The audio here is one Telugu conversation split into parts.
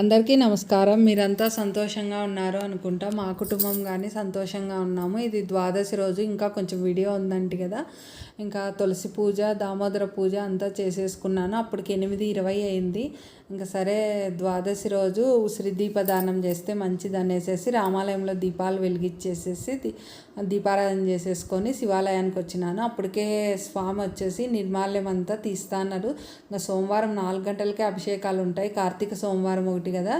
అందరికీ నమస్కారం. మీరంతా సంతోషంగా ఉన్నారు అనుకుంటా. మా కుటుంబం కానీ సంతోషంగా ఉన్నాము. ఇది ద్వాదశి రోజు. ఇంకా కొంచెం వీడియో ఉందంట కదా. ఇంకా తులసి పూజ దామోదర పూజ అంతా చేసేసుకున్నాను. అప్పటికి ఎనిమిది ఇరవై అయింది. ఇంకా సరే ద్వాదశి రోజు ఉసిరి దీపదానం చేస్తే మంచిది అనేసేసి రామాలయంలో దీపాలు వెలిగించేసేసి దీపారాధన చేసేసుకొని శివాలయానికి వచ్చినాను. అప్పటికే స్వామి వచ్చేసి నిర్మాల్యం అంతా తీస్తాన్నారు. ఇంకా సోమవారం నాలుగు గంటలకే అభిషేకాలు ఉంటాయి. కార్తీక సోమవారం ఒకటి కదా.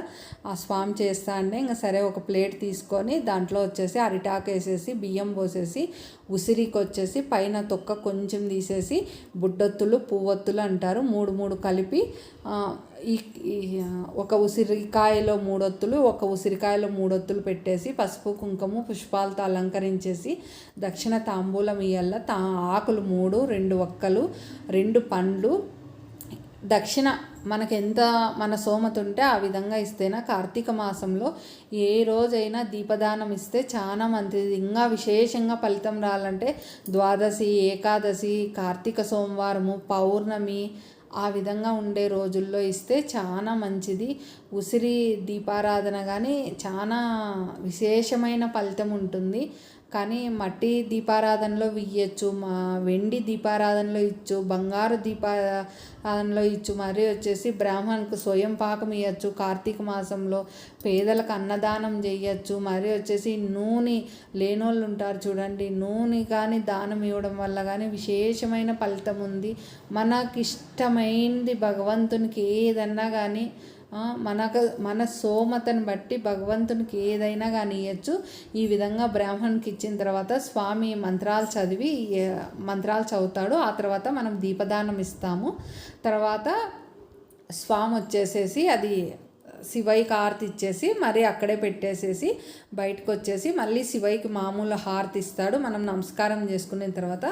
ఆ స్వామి చేస్తా అంటే ఇంకా సరే ఒక ప్లేట్ తీసుకొని దాంట్లో వచ్చేసి అరిటాకు వేసేసి బియ్యం పోసేసి ఉసిరికి వచ్చేసి పైన తొక్క కొంచెం తీసేసి బుడ్డొత్తులు పువ్వొత్తులు అంటారు. మూడు మూడు కలిపి ఈ ఒక ఉసిరికాయలో మూడొత్తులు ఒక ఉసిరికాయలో మూడొత్తులు పెట్టేసి పసుపు కుంకుమ పుష్పాలతో అలంకరించేసి దక్షిణ తాంబూలం ఇయ్యల్ల తా ఆకులు మూడు రెండు ఒక్కలు రెండు పండ్లు దక్షిణ మనకు ఎంత మన సోమత ఉంటే ఆ విధంగా ఇస్తేనా? కార్తీక మాసంలో ఏ రోజైనా దీపదానం ఇస్తే చాలా మంచిది. ఇంకా విశేషంగా ఫలితం రావాలంటే ద్వాదశి ఏకాదశి కార్తీక సోమవారము పౌర్ణమి ఆ విధంగా ఉండే రోజుల్లో ఇస్తే చాలా మంచిది. ఉసిరి దీపారాధన కానీ చాలా విశేషమైన ఫలితం ఉంటుంది. కానీ మట్టి దీపారాధనలో ఇవ్వచ్చు మా వెండి దీపారాధనలో ఇచ్చు బంగారు దీపారాధనలో ఇచ్చు మరి వచ్చేసి బ్రాహ్మణకు స్వయం పాకం ఇవ్వచ్చు కార్తీక మాసంలో పేదలకు అన్నదానం చేయొచ్చు. మరి వచ్చేసి నూనె లేనోళ్ళు ఉంటారు చూడండి. నూనె కానీ దానం ఇవ్వడం వల్ల కానీ విశేషమైన ఫలితం ఉంది. మనకి ఇష్టమైంది భగవంతునికి ఏదన్నా కానీ మనకు మన సోమతను బట్టి భగవంతునికి ఏదైనా కానీ ఇవ్వచ్చు ఈ విధంగా బ్రాహ్మణ్కి ఇచ్చిన తర్వాత స్వామి మంత్రాలు చదివి మంత్రాలు చదువుతాడు. ఆ తర్వాత మనం దీపదానం ఇస్తాము. తర్వాత స్వామి వచ్చేసేసి అది శివయ్యకి హారతి ఇచ్చేసి మరీ అక్కడే పెట్టేసేసి బయటకు వచ్చేసి మళ్ళీ శివయ్యకి మామూలు హారతి ఇస్తాడు. మనం నమస్కారం చేసుకున్న తర్వాత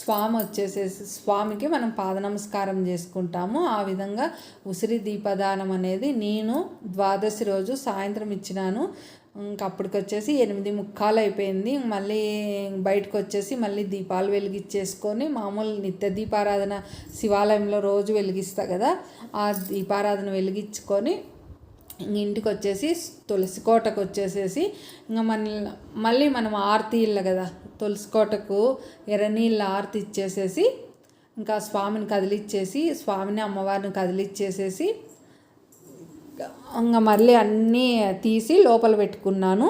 స్వామి వచ్చేసేసి స్వామికి మనం పాద నమస్కారం చేసుకుంటాము. ఆ విధంగా ఉసిరి దీపదానం అనేది నేను ద్వాదశి రోజు సాయంత్రం ఇచ్చినాను. ఇంక అప్పటికి వచ్చేసి ఎనిమిది ముక్కాలు అయిపోయింది. మళ్ళీ బయటకు వచ్చేసి మళ్ళీ దీపాలు వెలిగించేసుకొని మామూలు నిత్య దీపారాధన శివాలయంలో రోజు వెలిగిస్తా కదా ఆ దీపారాధన వెలిగించుకొని ఇంటికి వచ్చేసి తులసి కోటకు వచ్చేసేసి ఇంకా మన మళ్ళీ మనం ఆరతి ఇళ్ళ కదా తులసి కోటకు ఎర్రనీళ్ళ ఆరతి ఇచ్చేసేసి ఇంకా స్వామిని కదిలిచ్చేసి స్వామిని అమ్మవారిని కదిలిచ్చేసేసి ఇంకా మళ్ళీ అన్నీ తీసి లోపల పెట్టుకున్నాను.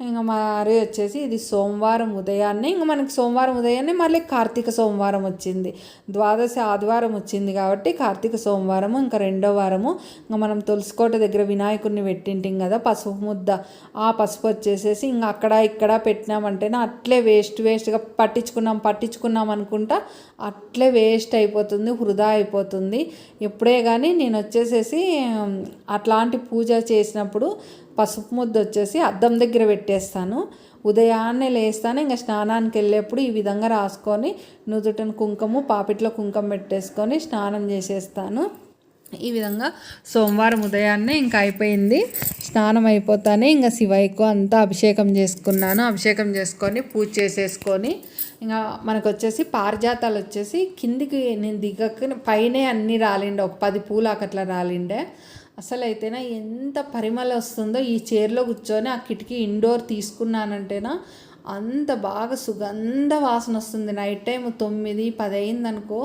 ఇంకా మరి వచ్చేసి ఇది సోమవారం ఉదయాన్నే ఇంకా మనకి సోమవారం ఉదయాన్నే మళ్ళీ కార్తీక సోమవారం వచ్చింది. ద్వాదశి ఆదివారం వచ్చింది కాబట్టి కార్తీక సోమవారము ఇంకా రెండో వారము ఇంకా మనం తులసికోట దగ్గర వినాయకుడిని పెట్టింటాం కదా పసుపు ముద్ద. ఆ పసుపు వచ్చేసేసి ఇంకా అక్కడ ఇక్కడ పెట్టినామంటేనే అట్లే వేస్ట్ వేస్ట్గా పట్టించుకున్నాం పట్టించుకున్నాం అనుకుంటా అట్లే వేస్ట్ అయిపోతుంది వృధా అయిపోతుంది. ఎప్పుడే కానీ నేను వచ్చేసేసి అట్లాంటి పూజ చేసినప్పుడు పసుపు ముద్ద వచ్చేసి అద్దం దగ్గర పెట్టేస్తాను. ఉదయాన్నే లేస్తాను ఇంకా స్నానానికి వెళ్ళేప్పుడు ఈ విధంగా రాసుకొని నుదుటను కుంకుమ పాపిట్లో కుంకుమ పెట్టేసుకొని స్నానం చేసేస్తాను. ఈ విధంగా సోమవారం ఉదయాన్నే ఇంకా అయిపోయింది. స్నానం అయిపోతానే ఇంకా శివయ్యకు అంతా అభిషేకం చేసుకున్నాను. అభిషేకం చేసుకొని పూజ చేసేసుకొని ఇంకా మనకు వచ్చేసి పారిజాతాలు వచ్చేసి కిందికి నేను దిగక పైనే అన్నీ రాలిండే ఒక పది పూలు అట్లా రాలిండే. అసలు అయితేనా ఎంత పరిమళ వస్తుందో ఈ చైర్లో కూర్చొని ఆ కిటికీ ఇండోర్ తీసుకున్నానంటేనా అంత బాగా సుగంధ వాసన వస్తుంది. నైట్ టైం తొమ్మిది పది అయిందనుకో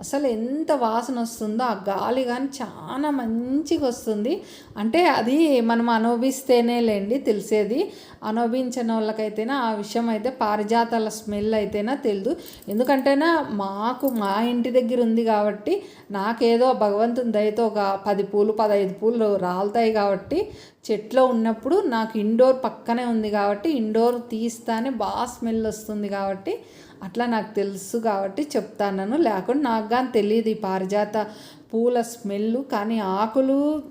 అసలు ఎంత వాసన వస్తుందో ఆ గాలి కానీ చాలా మంచిగా వస్తుంది. అంటే అది మనం అనుభవిస్తేనే లేండి తెలిసేది. అనుభవించిన వాళ్ళకైతేనే ఆ విషయం అయితే పారిజాతాల స్మెల్ అయితేనా తెలియదు ఎందుకంటేనా మాకు మా ఇంటి దగ్గర ఉంది కాబట్టి నాకేదో భగవంతుని దయతో ఒక పది పూలు పదహైదు పూలు రాలుతాయి కాబట్టి చెట్లో ఉన్నప్పుడు నాకు ఇండోర్ పక్కనే ఉంది కాబట్టి ఇండోర్ తీస్తానే బాగా స్మెల్ వస్తుంది కాబట్టి అట్లా నాకు తెలుసు కాబట్టి చెప్తాను లేకుండా నాకు కానీ తెలియదు ఈ పారిజాత పూల స్మెల్ కానీ ఆకులు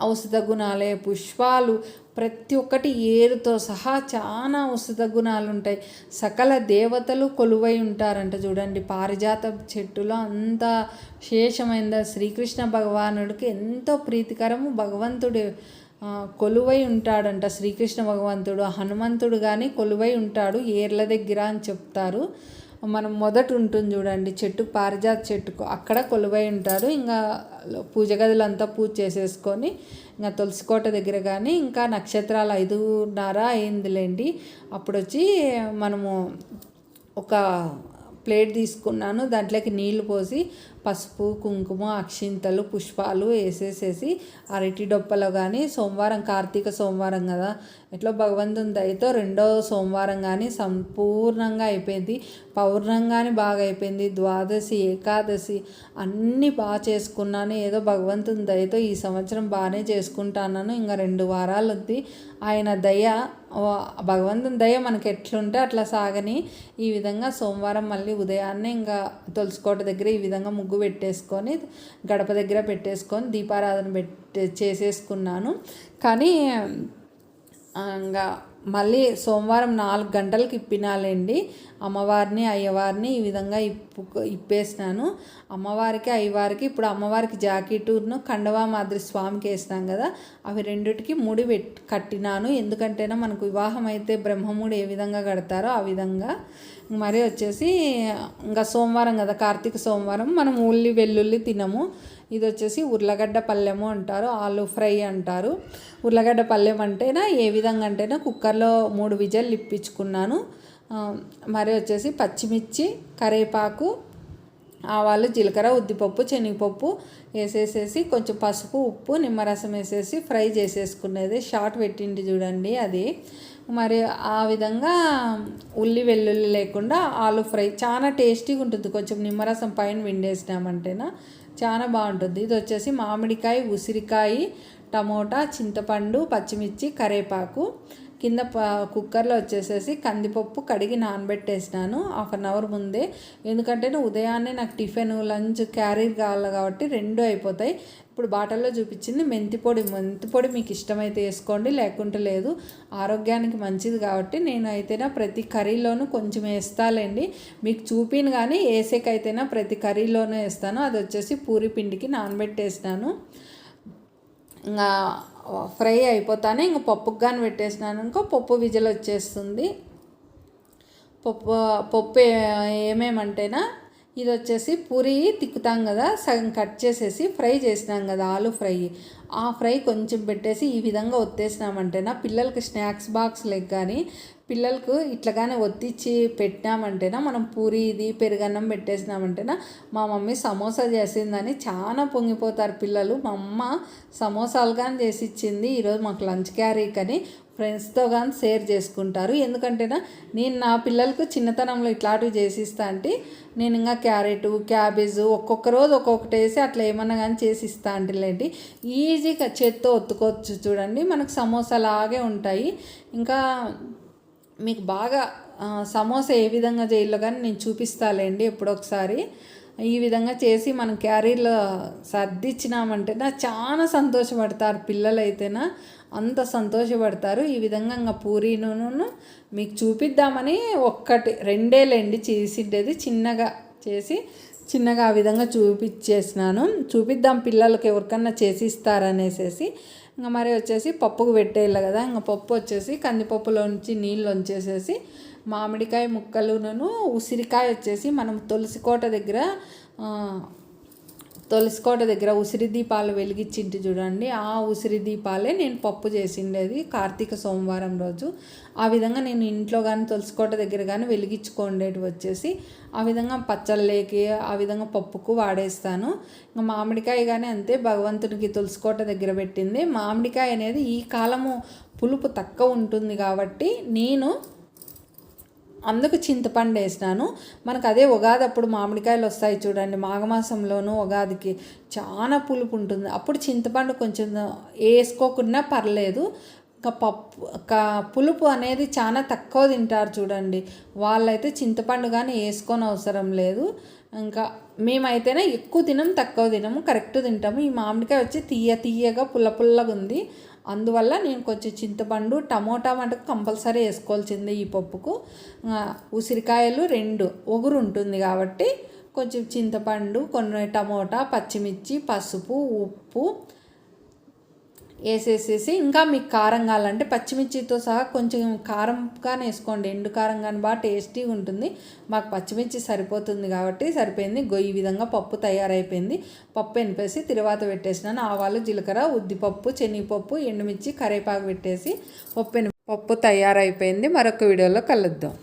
ఔషధ గుణాలే పుష్పాలు ప్రతి ఒక్కటి ఏరుతో సహా చాలా ఔషధ గుణాలు ఉంటాయి. సకల దేవతలు కొలువై ఉంటారంట చూడండి. పారిజాత చెట్టులో అంత విశేషమైన శ్రీకృష్ణ భగవానుడికి ఎంతో ప్రీతికరము భగవంతుడు కొలువై ఉంటాడంట శ్రీకృష్ణ భగవంతుడు. హనుమంతుడు కానీ కొలువై ఉంటాడు ఏర్ల దగ్గర అని చెప్తారు. మనం మొదట ఉంటుంది చూడండి చెట్టు పారిజాత చెట్టుకు. అక్కడ కొలువై ఉంటాడు ఇంకా పూజ గదులంతా పూజ చేసేసుకొని ఇంకా తులసికోట దగ్గర కానీ ఇంకా నక్షత్రాలు ఐదున్నర అయిందిలేండి. అప్పుడు వచ్చి మనము ఒక ప్లేట్ తీసుకున్నాను దాంట్లోకి నీళ్ళు పోసి పసుపు కుంకుమ అక్షింతలు పుష్పాలు వేసేసేసి అరటి డొప్పలో కానీ సోమవారం కార్తీక సోమవారం కదా. ఎట్లా భగవంతుని దయతో రెండో సోమవారం కానీ సంపూర్ణంగా అయిపోయింది. పౌర్ణంగానే బాగా అయిపోయింది. ద్వాదశి ఏకాదశి అన్నీ బాగా చేసుకున్నాను. ఏదో భగవంతుని దయతో ఈ సంవత్సరం బాగానే చేసుకుంటాను ఇంకా రెండు వారాలు ఉంది. ఆయన దయ భగవంతుని దయ మనకి ఎట్లుంటే అట్లా సాగని ఈ విధంగా సోమవారం మళ్ళీ ఉదయాన్నే ఇంకా తులసికోట దగ్గర ఈ విధంగా ముగ్గు ముగ్గు పెట్టేసుకొని గడప దగ్గర పెట్టేసుకొని దీపారాధన పెట్టే చేసేసుకున్నాను. కానీ ఇంకా మళ్ళీ సోమవారం నాలుగు గంటలకు ఇప్పినాలండి. అమ్మవారిని అయ్యవారిని ఈ విధంగా ఇప్పు ఇప్పేసినాను. అమ్మవారికి అయ్యవారికి ఇప్పుడు అమ్మవారికి జాకెట్టును కండవా మాదిరి స్వామికి వేసినాం కదా అవి రెండిటికి ముడి పెట్ కట్టినాను. ఎందుకంటేనా మనకు వివాహం అయితే బ్రహ్మముడి ఏ విధంగా కడతారో ఆ విధంగా. మరి వచ్చేసి ఇంకా సోమవారం కదా కార్తీక సోమవారం మనం ఉల్లి వెల్లుల్లి తినము. ఇది వచ్చేసి ఉర్లగడ్డ పల్లెము అంటారు ఆలు ఫ్రై అంటారు. ఉర్లగడ్డ పల్లెం అంటేనా ఏ విధంగా అంటేనా కుక్కర్లో మూడు విజల్ ఇప్పించుకున్నాను. మరి వచ్చేసి పచ్చిమిర్చి కరివేపాకు ఆవాలు జీలకర్ర ఉద్దిపప్పు శనగపప్పు వేసేసేసి కొంచెం పసుపు ఉప్పు నిమ్మరసం వేసేసి ఫ్రై చేసేసుకునేది. షార్ట్ పెట్టింది చూడండి అది. మరి ఆ విధంగా ఉల్లి వెల్లుల్లి లేకుండా ఆలు ఫ్రై చాలా టేస్టీగా ఉంటుంది కొంచెం నిమ్మరసం పైన విండేసినామంటేనా చాలా బాగుంటుంది. ఇది వచ్చేసి మామిడికాయ ఉసిరికాయ టమోటా చింతపండు పచ్చిమిర్చి కరేపాకు. కింద ప కుక్కర్లో వచ్చేసేసి కందిపప్పు కడిగి నానబెట్టేసినాను. హాఫ్ అన్ అవర్ ముందే. ఎందుకంటే ఉదయాన్నే నాకు టిఫిన్ లంచ్ క్యారీర్ కావాలి కాబట్టి రెండు అయిపోతాయి. ఇప్పుడు బాటల్లో చూపించింది మెంతి పొడి. మెంతి పొడి మీకు ఇష్టమైతే వేసుకోండి లేకుంటే లేదు. ఆరోగ్యానికి మంచిది కాబట్టి నేను అయితేనా ప్రతి కర్రీలోనూ కొంచెం వేస్తాలేండి. మీకు చూపిను కానీ వేసేకైతేనా ప్రతి కర్రీలోనూ వేస్తాను. అది వచ్చేసి పూరి పిండికి నానబెట్టేసినాను. ఇంకా ఫ్రై అయిపోతానే ఇంక పప్పుకు కానీ పెట్టేసినాను ఇంకో పప్పు విజలు వచ్చేస్తుంది. పప్పు పప్పు ఏమేమంటేనా ఇది వచ్చేసి పూరి తిక్కుతాం కదా సగం కట్ చేసేసి ఫ్రై చేసినాం కదా ఆలు ఫ్రై. ఆ ఫ్రై కొంచెం పెట్టేసి ఈ విధంగా ఒత్తేసినామంటేనా పిల్లలకి స్నాక్స్ బాక్స్ లెగ్ కానీ పిల్లలకు ఇట్లాగానే ఒత్తిచ్చి పెట్టినామంటేనా మనం పూరి ఇది పెరుగన్నం పెట్టేసినామంటేనా మా మమ్మీ సమోసా చేసిందని చాలా పొంగిపోతారు పిల్లలు. మా అమ్మ సమోసాలు కానీ చేసి ఇచ్చింది ఈరోజు మాకు లంచ్ క్యారీ కానీ ఫ్రెండ్స్తో కానీ షేర్ చేసుకుంటారు. ఎందుకంటేనా నేను నా పిల్లలకు చిన్నతనంలో ఇట్లాంటివి చేసిస్తా అంటే నేను ఇంకా క్యారెట్ క్యాబేజ్ ఒక్కొక్క రోజు ఒక్కొక్కటి వేసి అట్లా ఏమన్నా కానీ చేసి ఇస్తా అంటేలేంటి ఈజీగా చేత్తో ఒత్తుకోవచ్చు చూడండి. మనకు సమోసా లాగే ఉంటాయి. ఇంకా మీకు బాగా సమోసా ఏ విధంగా చేయాలో కానీ నేను చూపిస్తాలేండి ఎప్పుడొకసారి. ఈ విధంగా చేసి మనం క్యారీలో సర్దిచ్చినామంటే నా చాలా సంతోషపడతారు పిల్లలైతేనా. అంత సంతోషపడతారు. ఈ విధంగా ఇంకా పూరీను మీకు చూపిద్దామని ఒక్కటి రెండేళ్ళండి చేసిండేది చిన్నగా చేసి చిన్నగా ఆ విధంగా చూపించేసినాను చూపిద్దాం పిల్లలకి ఎవరికన్నా చేసి ఇస్తారనేసేసి ఇంకా మరి వచ్చేసి పప్పుకు పెట్టేయాలి కదా. ఇంకా పప్పు వచ్చేసి కందిపప్పులోంచి నీళ్ళు వంచేసేసి మామిడికాయ ముక్కలును ఉసిరికాయ వచ్చేసి మనం తులసికోట దగ్గర తులసికోట దగ్గర ఉసిరి దీపాలు వెలిగించింటి చూడండి. ఆ ఉసిరి దీపాలే నేను పప్పు చేసిండేది కార్తీక సోమవారం రోజు. ఆ విధంగా నేను ఇంట్లో కానీ తులసికోట దగ్గర కానీ వెలిగించుకోండేటి వచ్చేసి ఆ విధంగా పచ్చళ్ళకి ఆ విధంగా పప్పుకు వాడేస్తాను. ఇంకా మామిడికాయ కానీ అంతే భగవంతునికి తులసికోట దగ్గర పెట్టింది. మామిడికాయ అనేది ఈ కాలము పులుపు తక్కువ ఉంటుంది కాబట్టి నేను అందుకు చింతపండు వేసినాను. మనకు అదే ఉగాది అప్పుడు మామిడికాయలు వస్తాయి చూడండి. మాఘమాసంలోనూ ఉగాదికి చాలా పులుపు ఉంటుంది. అప్పుడు చింతపండు కొంచెం వేసుకోకుండా పర్లేదు. ఇంకా పప్పు పులుపు అనేది చాలా తక్కువ తింటారు చూడండి. వాళ్ళైతే చింతపండు కానీ వేసుకొని అవసరం లేదు. ఇంకా మేమైతేనే ఎక్కువ తినం తక్కువ తినము కరెక్ట్ తింటాము. ఈ మామిడికాయ వచ్చి తీయ తీయగా పుల్ల పుల్లగా ఉంది. అందువల్ల నేను కొంచెం చింతపండు టమోటా మటుకు కంపల్సరీ వేసుకోవాల్సిందే ఈ పప్పుకు. ఉసిరికాయలు రెండు ఒగురు ఉంటుంది కాబట్టి కొంచెం చింతపండు కొన్ని టమోటా పచ్చిమిర్చి పసుపు ఉప్పు వేసేసేసి ఇంకా మీకు కారం కావాలంటే పచ్చిమిర్చితో సహా కొంచెం కారంగానే వేసుకోండి. ఎండు కారం కానీ బాగా టేస్టీగా ఉంటుంది. మాకు పచ్చిమిర్చి సరిపోతుంది కాబట్టి సరిపోయింది. గొయ్యి ఈ విధంగా పప్పు తయారైపోయింది. పప్పు ఎనిపేసి తిరువాత పెట్టేసినాను. ఆవాలు జీలకర్ర ఉద్దిపప్పు శనగపప్పు ఎండుమిర్చి కరేపాకు పెట్టేసి పప్పు పప్పు తయారైపోయింది. మరొక వీడియోలో కలుద్దాం.